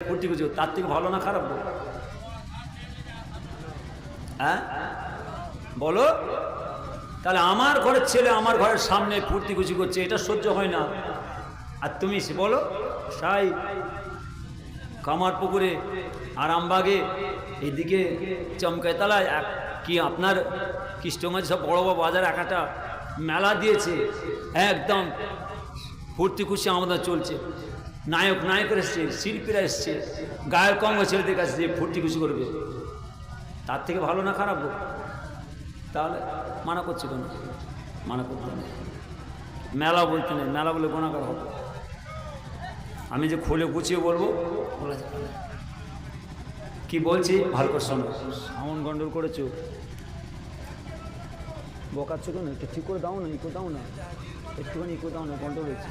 ফুর্তি করছ। তার থেকে ভালো না খারাপ? হ্যাঁ? বলো? তাহলে আমার ঘরের ছেলে আমার ঘরের সামনে ফুর্তি খুশি করছে, এটা সহ্য হয় না। আর তুমি বলো, সাই, কামার পুকুরে, আরামবাগে, এদিকে চমকাইতলায় এক কি আপনার কৃষ্ণগঞ্জ সব বড় বড় বাজার একটা মেলা দিয়েছে। একদম ফুর্তি খুশি আমাদের চলছে। নায়ক, নায়কের এসছে, শিল্পীরা এসছে, গায়ক কঙ্গ ছেলেদের কাছে যে ফুর্তি খুশি করবে, তার থেকে ভালো না খারাপ? তাহলে মানা করছে কেন? মানা করতে নেই মেলা বলতে নেই, মেলা বলে গোনাকার হবে। আমি যে খুলে গুছিয়ে বলব, বলা যাবে কি বলছি? ভালো করে শোনো। সাউন্ড গন্ডল করেছ? বকাচ্ছ কেন? একটু ঠিক করে দাও না, ইকো দাও না। একটুখানি ইকো দাও না, গন্ডল হয়েছে।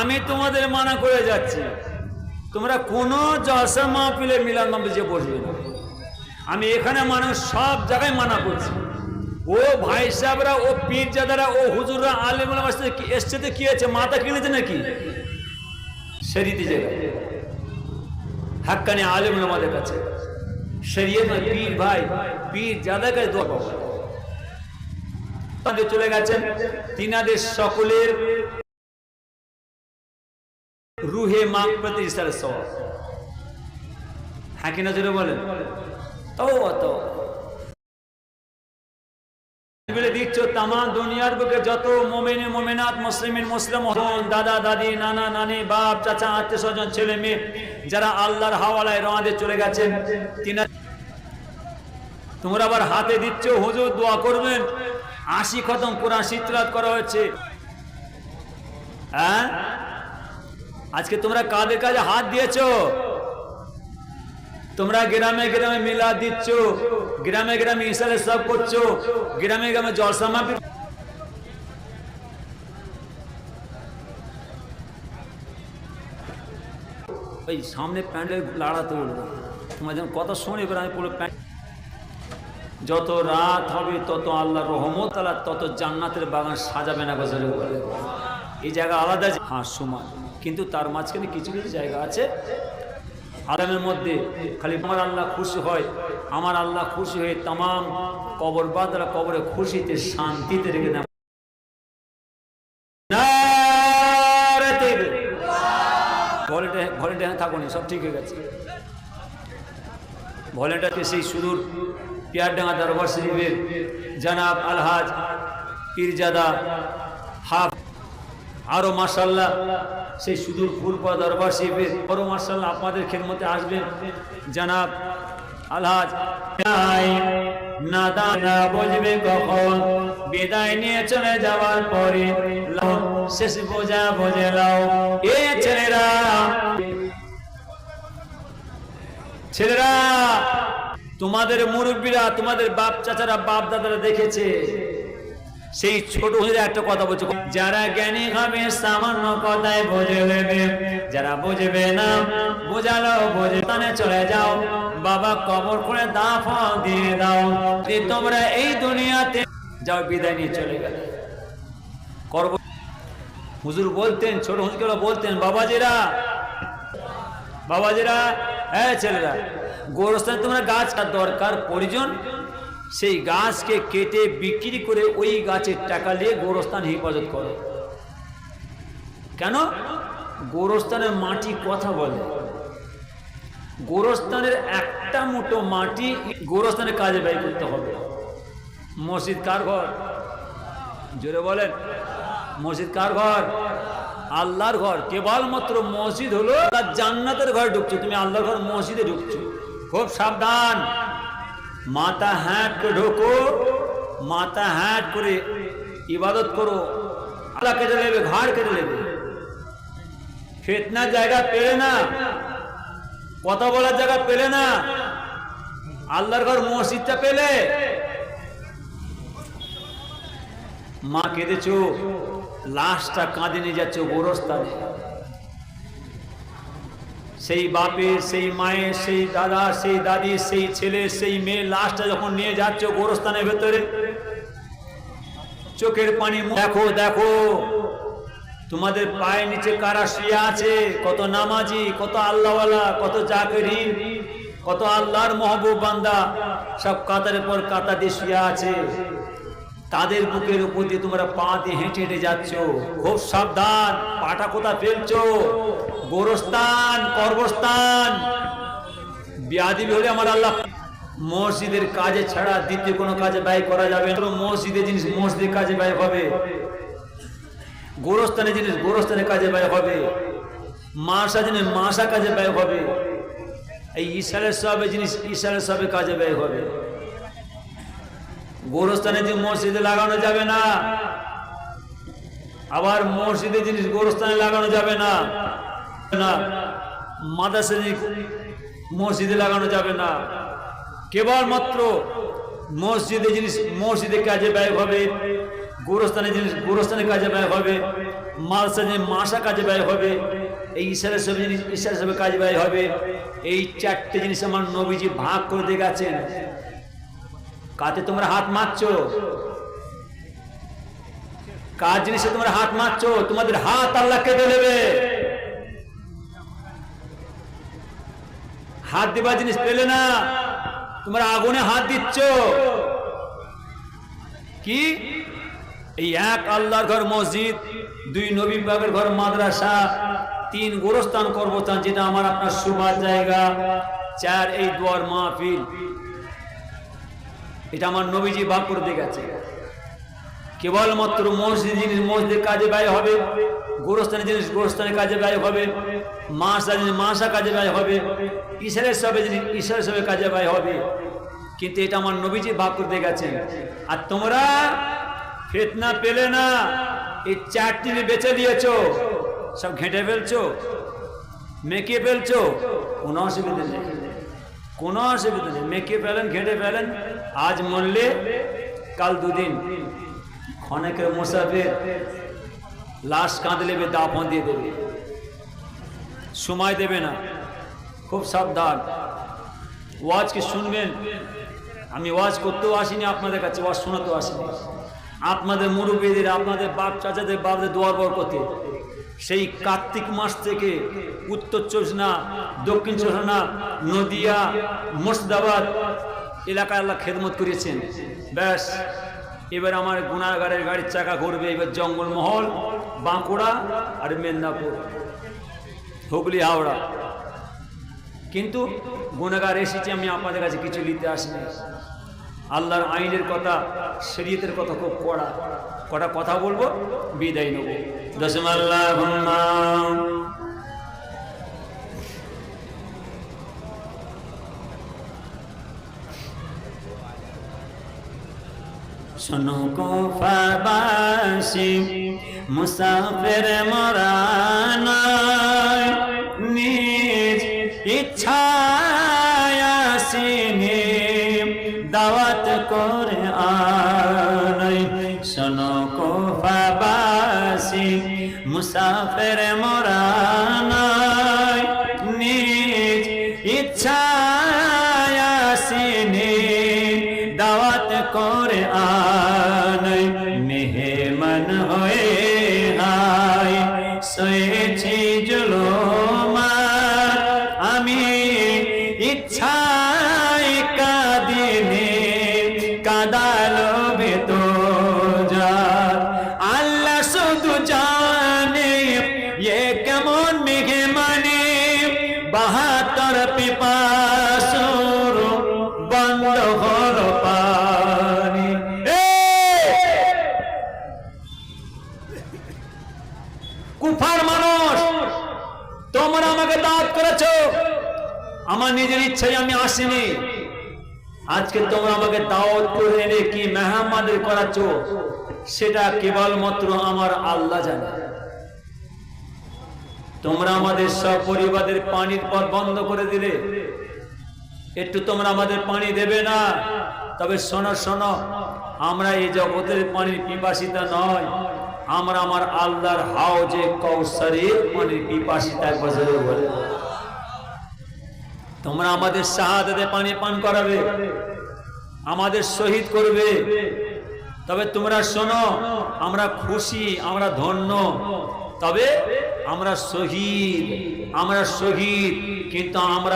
আমি তোমাদের মানা করে যাচ্ছি। তোমরা কোনো জলসা মাহফিলে মিলান মাহফিল বসবে না। আমি এখানে মানুষ সব জায়গায় মানা করছি। ও ভাই সাহেবরা, ও পীরজাদারা, ও হুজুররা, আলেমুল এসছে তো কি আছে? মাথা কিনেছে নাকি? শরীতি জায়গায় হাক্কানি আলেমুল আমাদের কাছে। শরীয়ত পীর ভাই পীর যাদের কাছে চলে গেছেন। তিনাদের সকলের রুহে মাগ প্রতি ইসার সওয়াব। হ্যাঁ কিনা জোরে বলেন? তো অত বলে দিচ্ছ তামা দুনিয়ার বুকে যত মোমেনে, মোমেনাত, মুসলিমিন, মুসলিম হন, দাদা, দাদি, নানা, নানি, বাপ, চাচা, আত্মীয় স্বজন, ছেলে, মেয়ে, যারা আল্লাহর হাওয়ালায় রওয়াদে চলে গেছেন, তিনা তোমরা আবার হাতে দিচ্ছ, হুজুর দোয়া করবেন। আশি খতম কোরআন শীতরাত করা হয়েছে। হ্যাঁ? আজকে তোমরা কাদের কাজে হাত দিয়েছ? তোমরা গ্রামে গ্রামে মিলা দিচ্ছ, গ্রামে গ্রামে ইসালে সব করছ, গ্রামে গ্রামে মাহফিল ওই সামনে প্যান্ডেল লাড়াতে উঠবে তোমার যেন কথা শুনে এবার আমি পুরো প্যান্ট যত রাত হবে, তত আল্লাহ রহমত আল্লাহ তত জান্নাতের বাগান সাজাবে না গজরে বলে। এই জায়গা আলাদা হ্যাঁ কিন্তু তার মাঝখানে কিছু কিছু জায়গা আছে। আলমের মধ্যে খালি আমার আল্লাহ খুশি হয়, আমার আল্লাহ খুশি হয়ে তাম কবর বা তারা কবরে খুশিতে শান্তিতে রেখে দেয়। ভলেন্টিয়ার থাকুন সব ঠিক হয়ে গেছে। সেই জানাব আলহাজ আরও সেই সুদূর ফুলপা দরবার শরীফের আরও মাসাল্লাহ আপনাদের খেদমতে আসবেন। জানাব আলহাজ বুঝবে কখন? বিদায় নিয়ে চলে যাওয়ার পরে শেষ বোঝা বোঝে লাও। এ ছেলেরা ছেলেরা, তোমাদের মুরব্বীরা, তোমাদের বাপ চাচারা, বাপ দাদারা দেখেছে। সেই ছোট হুজুর একটা কথা বলছে, যারা জ্ঞানী হবে, সামান্য কথায় বুঝে নেবে যারা বুঝবে না, বোঝালো, বুঝে তানে চলে যাও। বাবা কবর করে দাফা দিয়ে দাও তোমরা এই দুনিয়াতে যাও, বিদায় নিয়ে চলে গেলে। করব। হুজুর বলতেন, ছোট হুজুরগুলো বলতেন, বাবাজিরা বাবাজিরা হ্যাঁ ছেলেরা, গোরস্থানে তোমরা গাছ দরকার, প্রয়োজন? সেই গাছকে কেটে বিক্রি করে ওই গাছের টাকা নিয়ে গোরস্থান হেফাজত করো। কেন? গোরস্থানের মাটি কথা বলে। গোরস্থানের একটা মুঠো মাটি গোরস্থানের কাজে ব্যয় করতে হবে। মসজিদ কার ঘর? জোরে বলেন। মসজিদ কার ঘর? আল্লাহর ঘর। কেবলমাত্র মসজিদ হলো তার জান্নাতের ঘরে ঢুকছো। তুমি আল্লাহর ঘর মসজিদে ঢুকছো। খুব সাবধান। মাথা হ্যাট করে ঢোকো, মাথা হ্যাট করে ইবাদত করো, আল্লাহ কেটে নেবে, ঘাড় কেটে নেবে। ফেতনার জায়গা পেলে না, কথা বলার জায়গা পেলে না, আল্লাহর ঘর মসজিদটা পেলে। মা কেঁদেছ, লাশটা কাঁদে নিয়ে যাচ্ছ, গোরস্থানে। সেই বাপের, সেই মায়ের, সেই দাদা, সেই দাদি, সেই ছেলে, সেই মেয়ে লাশটা যখন নিয়ে যাচ্ছ গোরস্থানের ভেতরে, চোখের পানি দেখো দেখো, তোমাদের পায়ের নিচে কারা শুয়ে আছে? কত নামাজি, কত আল্লাহওয়ালা, কত জাকেরিন কত আল্লাহর মহবুব বান্দা, সব কাতারের পর কাতা দিয়ে শুয়ে আছে। তাদের বুকের উপর দিয়ে তোমরা পা দিয়ে হেঁটে হেঁটে যাচ্ছ। খুব সাবধান, পাটা কোথা ফেলছ? গোরস্থান, কর্মস্থান। বিয়াদিবি হলে আমার আল্লাহ মসজিদের কাজে ছাড়া দ্বিতীয় কোনো কাজে ব্যয় করা যাবে না। মসজিদের জিনিস, মসজিদের কাজে ব্যয় হবে। গোরস্থানের জিনিস গোরস্থানের কাজে ব্যয় হবে। মাসা জিনিস, মাসা কাজে ব্যয় হবে। এই ঈশ্বরের সবে জিনিস ঈশ্বরের সবে কাজে ব্যয় হবে। গোরস্থানে যে মসজিদে লাগানো যাবে না, আবার মসজিদের জিনিস গোরস্থানে লাগানো যাবে না না জিনিস মসজিদে লাগানো যাবে না। কেবলমাত্র মসজিদে জিনিস, মসজিদে কাজে ব্যয় হবে গোরস্থানের জিনিস গোরস্থানের কাজে ব্যয় হবে মালসা জিনিস মাসা কাজে ব্যয় হবে, এই ঈশ্বরের সব জিনিস ঈশ্বরের সবে কাজে ব্যয় হবে। এই চারটে জিনিস আমার নবীজি ভাগ করে দিয়ে গেছেন। কাতে তোমরা হাত মারছো। কাজ জিনিসে তোমরা হাত মারছো, তোমাদের হাত আল্লাহ কেটে নেবে হাত দেবার জিনিস পেলে না, তোমরা আগুনে হাত দিচ্ছ। কি? এই এক আল্লাহর ঘর মসজিদ, দুই নবী বাগের ঘর মাদ্রাসা, তিন গোরস্থান কর্মস্থান যেটা আমার আপনার সুবাদ জায়গা। চার, এই দুয়ার মাহফিল। এটা আমার নবীজি ভাগ করে দিয়ে গেছে। কেবলমাত্র মসজিদ জিনিস, মসজিদের কাজে ব্যয় হবে, গোরস্থানের জিনিস গোরস্থানের কাজে ব্যয় হবে, মাসা জিনিস মাসা কাজে ব্যয় হবে, ঈশ্বরের সবে জিনিস ঈশ্বরের সবে কাজে ব্যয় হবে। কিন্তু এটা আমার নবীজি ভাগ দিয়ে গেছেন আর তোমরা ফেতনা পেলে না, এই চারটি বেছে দিয়েছ, সব ঘেঁটে ফেলছো মেকে ফেলছো, কোনো অসুবিধা নেই। কোনো অসুবিধা নেই। মেকে ফেলেন, ঘেঁটে ফেলেন আজ মরলে কাল দুদিন। অনেকের মুসাফির, লাশ কাঁদলে বে দাফন দিয়ে দেবে। সময় দেবে না, খুব সাবধান। ওয়াজকে শুনবেন? আমি ওয়াজ করতেও আসিনি আপনাদের কাছে, ওয়াজ শোনাতেও আসিনি। আপনাদের মুরব্বীদের, আপনাদের বাপ চাচাদের, বাপদের দোয়ার বর করতে সেই কার্তিক মাস থেকে উত্তর চব্বিশ না, দক্ষিণ চব্বিশ না, নদিয়া, মুর্শিদাবাদ এলাকায় আল্লাহ খেদমত করেছেন। ব্যাস, এবার আমার গুণাগারের গাড়ির চাকা ঘুরবে, এবার জঙ্গলমহল বাঁকুড়া আর মেদিনীপুর, হুগলি, হাওড়া। কিন্তু গুণাগার এসেছি, আমি আপনাদের কাছে কিছু নিতে আসিনি। আল্লাহর আইনের কথা, শরীয়তের কথা খুব কড়া। কটা কথা বলব? বিদায় নেব। দশমাল্লাহ শোনো কোফাবাসী মুসাফির মরানায় নিজ ইচ্ছায় আসিনি দাওয়াত করে আনাই। শোনো কোফাবাসী মুসাফির মরানায় সয়েছি জুলুমার। আমি ইচ্ছায় আমার নিজের ইচ্ছায় আমি আসিনি। আজকে তোমরা আমাকে দাওয়াত করে এনে কি মেহমানের করাচ্ছ, সেটা কেবলমাত্র আমার আল্লাহ জানে। তোমরা আমাদের সব পরিবারের পানির পথ বন্ধ করে দিলে। একটু তোমরা আমাদের পানি দেবে না, তবে শোনো শোনো, আমরা এই জগতের পানির পিপাসিতা নয়, আমরা আমার আল্লাহর হাউজে কৌসারের পানির পিপাসিতা বলে। তোমরা আমাদের শাহাদাতে পানি পান করাবে, আমাদের শহীদ করবে। তবে তোমরা শোনো, আমরা খুশি, আমরা ধন্য। তবে আমরা শহীদ আমরা শহীদ, কিন্তু আমরা